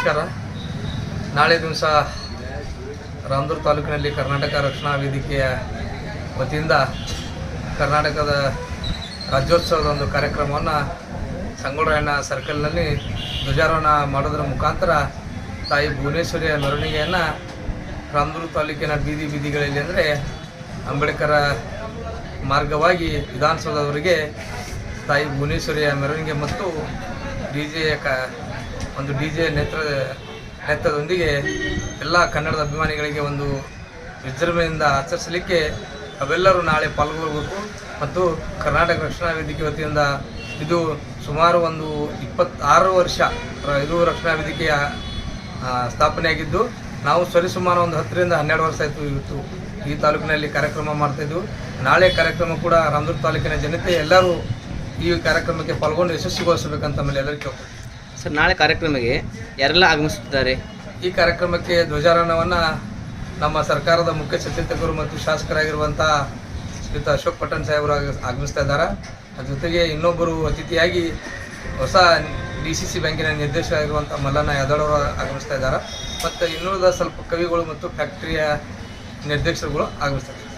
ನಾಳೆ ದಿವಸ ರಾಮದುರ್ಗ ತಾಲೂಕಿನಲ್ಲಿ ಕರ್ನಾಟಕ ರಕ್ಷಣಾ ವೇದಿಕೆಯ ವತಿಯಿಂದ ಕರ್ನಾಟಕದ ರಾಜ್ಯೋತ್ಸವದ ಒಂದು ಕಾರ್ಯಕ್ರಮವನ್ನು ಸಂಗೊಳ್ರಾಯಣ್ಣ ಸರ್ಕಲ್ನಲ್ಲಿ ಧ್ವಜಾರೋಹಣ ಮಾಡೋದ್ರ ಮುಖಾಂತರ ತಾಯಿ ಭುವನೇಶ್ವರಿಯ ಮೆರವಣಿಗೆಯನ್ನು ರಾಮದುರ್ಗ ತಾಲೂಕಿನ ಬೀದಿ ಬೀದಿಗಳಲ್ಲಿ ಅಂದರೆ ಅಂಬೇಡ್ಕರ ಮಾರ್ಗವಾಗಿ ವಿಧಾನಸೌಧದವರೆಗೆ ತಾಯಿ ಭುವನೇಶ್ವರಿಯ ಮೆರವಣಿಗೆ ಮತ್ತು ಡಿ ಜೆ ಕ ಒಂದು ಡಿ ಜೆ ನೇತ್ರ ನೇತ್ರದೊಂದಿಗೆ ಎಲ್ಲ ಕನ್ನಡದ ಅಭಿಮಾನಿಗಳಿಗೆ ಒಂದು ವಿಜೃಂಭಣೆಯಿಂದ ಆಚರಿಸಲಿಕ್ಕೆ ಅವೆಲ್ಲರೂ ನಾಳೆ ಪಾಲ್ಗೊಳ್ಬೇಕು ಮತ್ತು ಕರ್ನಾಟಕ ರಕ್ಷಣಾ ವೇದಿಕೆ ವತಿಯಿಂದ ಇದು ಸುಮಾರು ಒಂದು ಇಪ್ಪತ್ತಾರು ವರ್ಷ ಇದು ರಕ್ಷಣಾ ವೇದಿಕೆಯ ಸ್ಥಾಪನೆಯಾಗಿದ್ದು, ನಾವು ಸರಿಸುಮಾರು ಒಂದು ಹತ್ತರಿಂದ ಹನ್ನೆರಡು ವರ್ಷ ಆಯಿತು ಇವತ್ತು ಈ ತಾಲೂಕಿನಲ್ಲಿ ಕಾರ್ಯಕ್ರಮ ಮಾಡ್ತಾಯಿದ್ವು ನಾಳೆ ಕಾರ್ಯಕ್ರಮ ಕೂಡ ರಾಮದುರ್ಗ ತಾಲೂಕಿನ ಜನತೆ ಎಲ್ಲರೂ ಈ ಕಾರ್ಯಕ್ರಮಕ್ಕೆ ಪಾಲ್ಗೊಂಡು ಯಶಸ್ವಿಗೊಳಿಸಬೇಕಂತ ಮೇಲೆ ಎಲ್ಲರಿಗೂ ಕೇಳ್ಕೊಳ್ತೀನಿ. ಸರ್ ನಾಳೆ ಕಾರ್ಯಕ್ರಮಕ್ಕೆ ಯಾರೆಲ್ಲ ಆಗಮಿಸುತ್ತಿದ್ದಾರೆ? ಈ ಕಾರ್ಯಕ್ರಮಕ್ಕೆ ಧ್ವಜಾರೋಹಣವನ್ನು ನಮ್ಮ ಸರ್ಕಾರದ ಮುಖ್ಯ ಸಚೇತಕರು ಮತ್ತು ಶಾಸಕರಾಗಿರುವಂಥ ಶ್ರೀಯುತ ಅಶೋಕ್ ಪಟ್ಟಣ್ ಸಾಹೇಬರು ಆಗ- ಆಗಮಿಸ್ತಾ ಇದ್ದಾರೆ. ಅದ್ರ ಜೊತೆಗೆ ಇನ್ನೊಬ್ಬರು ಅತಿಥಿಯಾಗಿ ಹೊಸ ಡಿ ಸಿ ಸಿ ಬ್ಯಾಂಕಿನ ನಿರ್ದೇಶಕರಾಗಿರುವಂಥ ಮಲ್ಲಣ್ಣ ಯಾದವ್ರು ಆಗಮಿಸ್ತಾ ಇದ್ದಾರೆ. ಮತ್ತು ಇನ್ನುಳಿದ ಸ್ವಲ್ಪ ಕವಿಗಳು ಮತ್ತು ಫ್ಯಾಕ್ಟ್ರಿಯ ನಿರ್ದೇಶಕರುಗಳು ಆಗಮಿಸ್ತಾರೆ